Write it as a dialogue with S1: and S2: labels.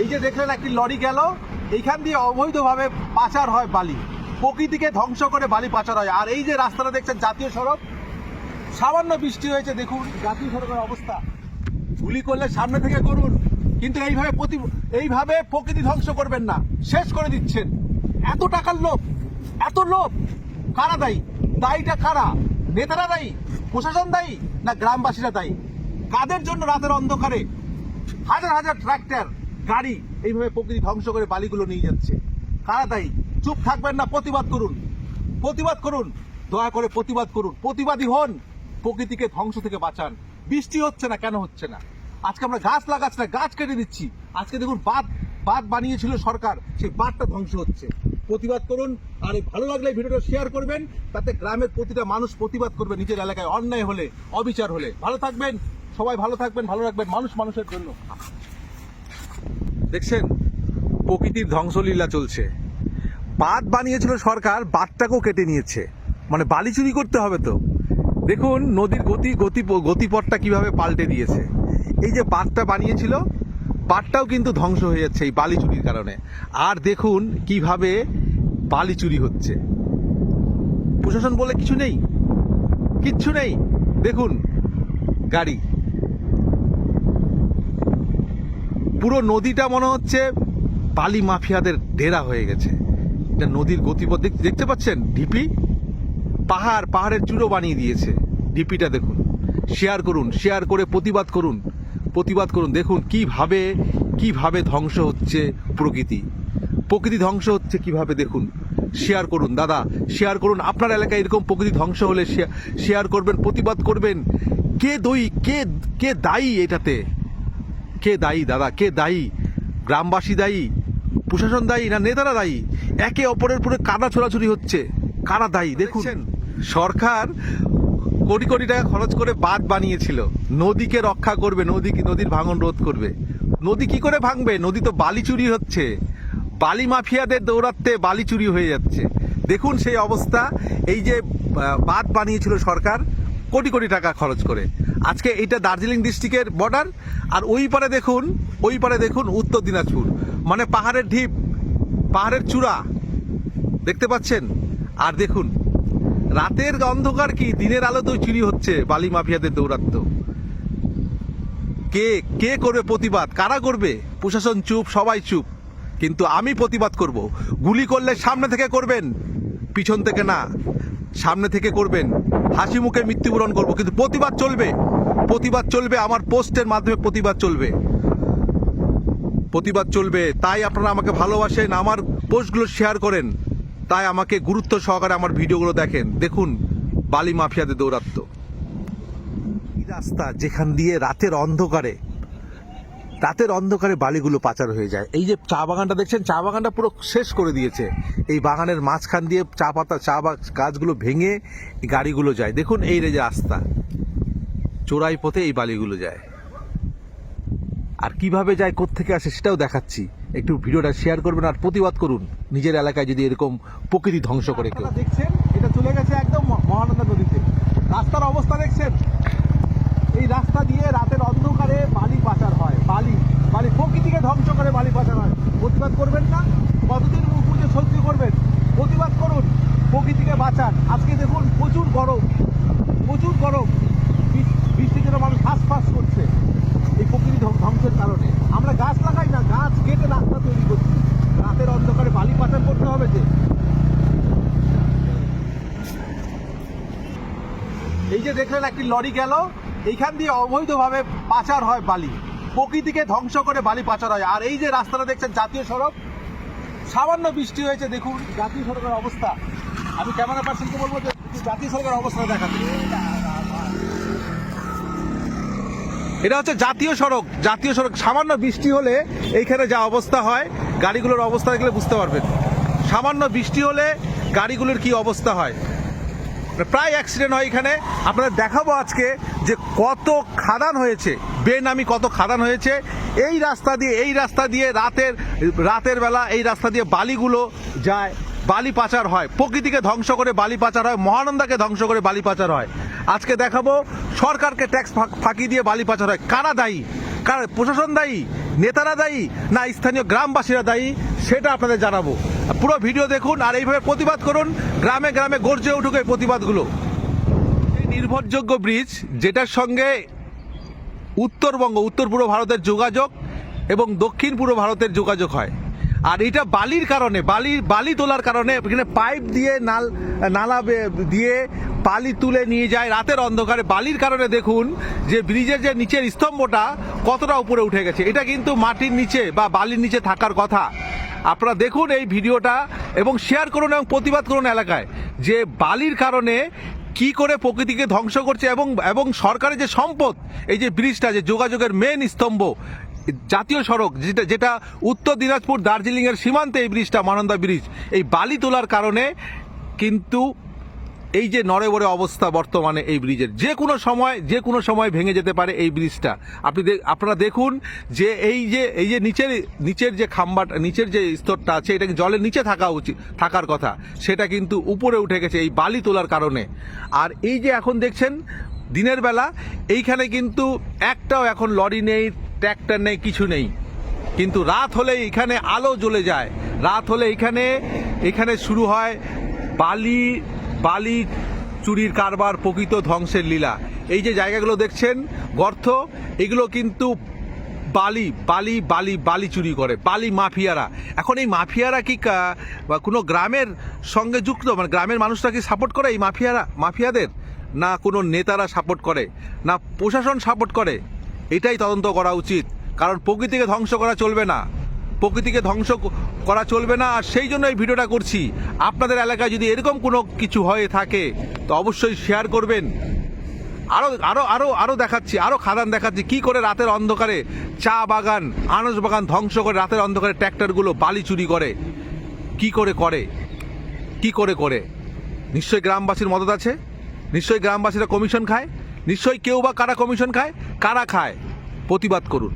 S1: এই যে দেখলেন একটি লরি গেল, এইখান দিয়ে অবৈধভাবে পাচার হয় বালি। প্রকৃতিকে ধ্বংস করে বালি পাচার হয়। আর এই যে রাস্তাটা দেখছেন, জাতীয় সড়ক, সামান্য বৃষ্টি হয়েছে, দেখুন জাতীয় সড়কের অবস্থা। গুলি করলে সামনে থেকে করুন, কিন্তু এইভাবে প্রতি, এইভাবে প্রকৃতি ধ্বংস করবেন না, শেষ করে দিচ্ছেন। এত টাকার লোভ, এত লোভ। কারা দায়ী? দায়ীটা কারা? নেতারা দায়ী? প্রশাসন দায়ী? না গ্রামবাসীরা দায়ী? কাদের জন্য রাতের অন্ধকারে? হাজার হাজার ট্রাক্টর গাড়ি এইভাবে প্রকৃতি ধ্বংস করে বালিগুলো নিয়ে যাচ্ছে। কারা দায়ী? চুপ থাকবেন না, প্রতিবাদ করুন। প্রতিবাদ করুন, দয়া করে প্রতিবাদ করুন। প্রতিবাদী হন, প্রকৃতিকে ধ্বংস থেকে বাঁচান। বৃষ্টি হচ্ছে না, কেন হচ্ছে না? আজকে আমরা গাছ লাগাচ্ছি না, গাছ কেটে দিচ্ছি। আজকে দেখুন বাঁধ বাঁধ বানিয়েছিল সরকার, সেই বাঁধটা ধ্বংস হচ্ছে। প্রতিবাদ করুন, আর ভালো লাগলে ভিডিওটা শেয়ার করবেন, তাতে গ্রামের প্রতিটা মানুষ প্রতিবাদ করবে নিজের এলাকায় অন্যায় হলে, অবিচার হলে। ভালো থাকবেন, সবাই ভালো থাকবেন, ভালো রাখবেন, মানুষ মানুষের জন্য। দেখছেন? প্রকৃতির ধ্বংসলীলা চলছে। বাঁধ বানিয়েছিল সরকার, বাঁধটাকেও কেটে নিয়েছে। মানে বালি চুরি করতে হবে তো। দেখুন, নদীর গতি গতি, গতিপথটা কীভাবে পাল্টে দিয়েছে। এই যে বাঁধটা বানিয়েছিল, বাঁধটাও কিন্তু ধ্বংস হয়ে যাচ্ছে এই বালি চুরির কারণে। আর দেখুন কীভাবে বালি চুরি হচ্ছে। প্রশাসন বলে কিছু নেই? কিচ্ছু নেই? দেখুন, গাড়ি। পুরো নদীটা মনে হচ্ছে বালি মাফিয়াদের ডেরা হয়ে গেছে। এটা নদীর গতিপথ দেখ- দেখতে পাচ্ছেন? ঢিপি পাহাড়, পাহাড়ের চূড়ো বানিয়ে দিয়েছে। ঢিপিটা দেখুন। শেয়ার করুন শেয়ার করে প্রতিবাদ করুন। প্রতিবাদ করুন। দেখুন কীভাবে কীভাবে ধ্বংস হচ্ছে প্রকৃতি। প্রকৃতি ধ্বংস হচ্ছে কীভাবে দেখুন। শেয়ার করুন। দাদা শেয়ার করুন। আপনার এলাকায় এরকম প্রকৃতি ধ্বংস হলে শেয়ার করবেন, প্রতিবাদ করবেন। কে দই কে কে দায়ী এটাতে? কে দায়ী দাদা? কে দায়ী? গ্রামবাসী দায়ী? প্রশাসন দায়ী না নেতারা দায়ী? একে অপরের পুরো কাদা ছোড়াছুরি হচ্ছে। কারা দায়ী? দেখুন। সরকার কোটি কোটি টাকা খরচ করে বাঁধ বানিয়েছিল। নদীকে রক্ষা করবে নদী নদীর ভাঙন রোধ করবে। নদী কি করে ভাঙবে? নদী তো বালি চুরি হচ্ছে। বালি মাফিয়াদের দৌড়াতে বালি চুরি হয়ে যাচ্ছে। দেখুন সেই অবস্থা। এই যে বাঁধ বানিয়েছিল সরকার কোটি কোটি টাকা খরচ করে। আজকে এটা দার্জিলিং ডিস্ট্রিক্টের বর্ডার আর ওই পারে দেখুন, ওই পারে দেখুন উত্তর দিনাজপুর। মানে পাহাড়ের ঢিপ, পাহাড়ের চূড়া। দেখতে পাচ্ছেন? আর দেখুন, রাতের অন্ধকার কি? দিনের আলোতেও চুরি হচ্ছে, বালি মাফিয়াদের দৌরাত্ম কে কে করবে প্রতিবাদ? কারা করবে? প্রশাসন চুপ, সবাই চুপ। কিন্তু আমি প্রতিবাদ করব। গুলি করলে সামনে থেকে করবেন, পিছন থেকে না। সামনে থেকে করবেন। হাসি মুখে মৃত্যুবরণ করব। কিন্তু প্রতিবাদ চলবে। প্রতিবাদ চলবে আমার পোস্টের মাধ্যমে প্রতিবাদ চলবে। প্রতিবাদ চলবে। তাই আপনারা আমাকে ভালোবাসেন, আমার পোস্টগুলো শেয়ার করেন। তাই আমাকে গুরুত্ব সহকারে আমার ভিডিওগুলো দেখেন। দেখুন, বালি মাফিয়াদের দৌরাত্ম রাস্তা যেখান দিয়ে রাতের অন্ধকারে রাতের অন্ধকারে বালিগুলো পাচার হয়ে যায়। এই যে চা বাগানটা দেখছেন, চা বাগানটা পুরো শেষ করে দিয়েছে। এই বাগানের মাঝখান দিয়ে চা পাতা, চা বা গাছগুলো ভেঙে গাড়িগুলো যায়। দেখুন এই রে যে রাস্তা। চোরাই পথে এই বালিগুলো যায়। আর কীভাবে যায় থেকে আসে সেটাও দেখাচ্ছি। একটু ভিডিওটা শেয়ার করবেন আর প্রতিবাদ করুন। নিজের এলাকায় যদি এরকম প্রকৃতি ধ্বংস করে দেখছেন? এটা চলে গেছে একদম মহানন্দা নদীতে। রাস্তার অবস্থা দেখছেন? এই রাস্তা দিয়ে রাতের অন্ধকারে বালি পাচার হয়, বালি বালি প্রকৃতিকে ধ্বংস করে বালি পাচার হয়। প্রতিবাদ করবেন না, কতদিন মুখ বুঝে সহ্য করবেন? প্রতিবাদ করুন, প্রকৃতিকে বাঁচান। আজকে দেখুন প্রচুর গরম প্রচুর গরম। বৃষ্টির জন্য মানুষ ফাঁস ফাঁস করছে। এই প্রকৃতি ধ্বং- ধ্বংসের কারণে। আমরা গাছ লাগাই না, গাছ কেটে রাস্তা তৈরি করছি। রাতের অন্ধকারে বালি পাচার করতে হবে যে। এই যে দেখলেন, একটি লরি গেল। এইখান দিয়ে অবৈধভাবে পাচার হয় বালি। প্রকৃতিকে ধ্বংস করে বালি পাচার হয়। আর এই যে রাস্তাটা দেখছেন, জাতীয় সড়ক, সামান্য বৃষ্টি হয়েছে, দেখুন জাতীয় সড়কের অবস্থা। আমি ক্যামেরা পার্সনকে বলব যে জাতীয় সড়কের অবস্থা দেখাতে। এটা হচ্ছে জাতীয় সড়ক। জাতীয় সড়ক, সামান্য বৃষ্টি হলে এইখানে যা অবস্থা হয়, গাড়িগুলোর অবস্থা দেখলে বুঝতে পারবেন। সামান্য বৃষ্টি হলে গাড়িগুলোর কি অবস্থা হয়? প্রায় অ্যাক্সিডেন্ট হয় এখানে। আপনারা দেখাবো আজকে যে কত খাদান হয়েছে, বেনামি কত খাদান হয়েছে। এই রাস্তা দিয়ে, এই রাস্তা দিয়ে রাতের রাতের বেলা এই রাস্তা দিয়ে বালিগুলো যায়, বালি পাচার হয়। প্রকৃতিকে ধ্বংস করে বালি পাচার হয়, মহানন্দাকে ধ্বংস করে বালি পাচার হয়। আজকে দেখাবো সরকারকে ট্যাক্স ফাঁকি দিয়ে বালি পাচার হয়। কারা দায়ী? কার প্রশাসন দায়ী? নেতারা দায়ী? না স্থানীয় গ্রামবাসীরা দায়ী? সেটা আপনাদের জানাব। পুরো ভিডিও দেখুন আর এইভাবে প্রতিবাদ করুন। গ্রামে গ্রামে গর্জে উঠুক এই প্রতিবাদগুলো। নির্ভরযোগ্য ব্রিজ, যেটার সঙ্গে উত্তরবঙ্গ, উত্তর পূর্ব ভারতের যোগাযোগ এবং দক্ষিণ পূর্ব ভারতের যোগাযোগ হয়। আর এটা বালির কারণে বালির বালি তোলার কারণে এখানে পাইপ দিয়ে নাল, নালা দিয়ে বালি তুলে নিয়ে যায় রাতের অন্ধকারে। বালির কারণে দেখুন যে ব্রিজের যে নিচের স্তম্ভটা কতটা উপরে উঠে গেছে। এটা কিন্তু মাটির নিচে বা বালির নিচে থাকার কথা। আপনারা দেখুন এই ভিডিওটা এবং শেয়ার করুন এবং প্রতিবাদ করুন এলাকায় যে বালির কারণে কি করে প্রকৃতিকে ধ্বংস করছে এবং এবং সরকারের যে সম্পদ, এই যে ব্রিজটা, যে যোগাযোগের মেন স্তম্ভ জাতীয় সড়ক, যেটা যেটা উত্তর দিনাজপুর দার্জিলিং এর সীমান্তে এই ব্রিজটা, মানন্দা ব্রিজ। এই বালি তোলার কারণে কিন্তু এই যে নড়েবড়ে অবস্থা বর্তমানে এই ব্রিজের, যে কোনো সময় যে কোনো সময় ভেঙে যেতে পারে এই ব্রিজটা। আপনি আপনারা দেখুন যে এই যে এই যে নিচের নিচের যে খাম্বাটা, নিচের যে স্তরটা আছে, এটা জলের নিচে থাকা উচিত থাকার কথা। সেটা কিন্তু উপরে উঠে গেছে এই বালি তোলার কারণে। আর এই যে এখন দেখছেন দিনের বেলা, এইখানে কিন্তু একটাও এখন লরি নেই ট্র্যাক্টর নেই, কিছু নেই। কিন্তু রাত হলে এখানে আলো জ্বলে যায়। রাত হলে এখানে এখানে শুরু হয় বালি বালি চুরির কারবার, প্রকৃত ধ্বংসের লীলা। এই যে জায়গাগুলো দেখছেন, গর্ত, এগুলো কিন্তু বালি বালি বালি বালি চুরি করে, বালি মাফিয়ারা। এখন এই মাফিয়ারা কি বা কোনো গ্রামের সঙ্গে যুক্ত? মানে গ্রামের মানুষরা কি সাপোর্ট করে এই মাফিয়ারা, মাফিয়াদের? না কোনো নেতারা সাপোর্ট করে? না প্রশাসন সাপোর্ট করে? এটাই তদন্ত করা উচিত। কারণ প্রকৃতিকে ধ্বংস করা চলবে না। প্রকৃতিকে ধ্বংস করা চলবে না, আর সেই জন্য এই ভিডিওটা করছি। আপনাদের এলাকায় যদি এরকম কোনো কিছু হয়ে থাকে, তো অবশ্যই শেয়ার করবেন। আরও আরও আরও আরও দেখাচ্ছি আরও খাদান দেখাচ্ছি, কি করে রাতের অন্ধকারে চা বাগান আনস বাগান ধ্বংস করে রাতের অন্ধকারে ট্র্যাক্টরগুলো বালি চুরি করে। কি করে করে? কি করে করে? নিশ্চয়ই গ্রামবাসীর মদত আছে? নিশ্চয়ই গ্রামবাসীরা কমিশন খায়? নিশ্চয়ই কেউ বা কারা কমিশন খায়? কারা খায়? প্রতিবাদ করুন।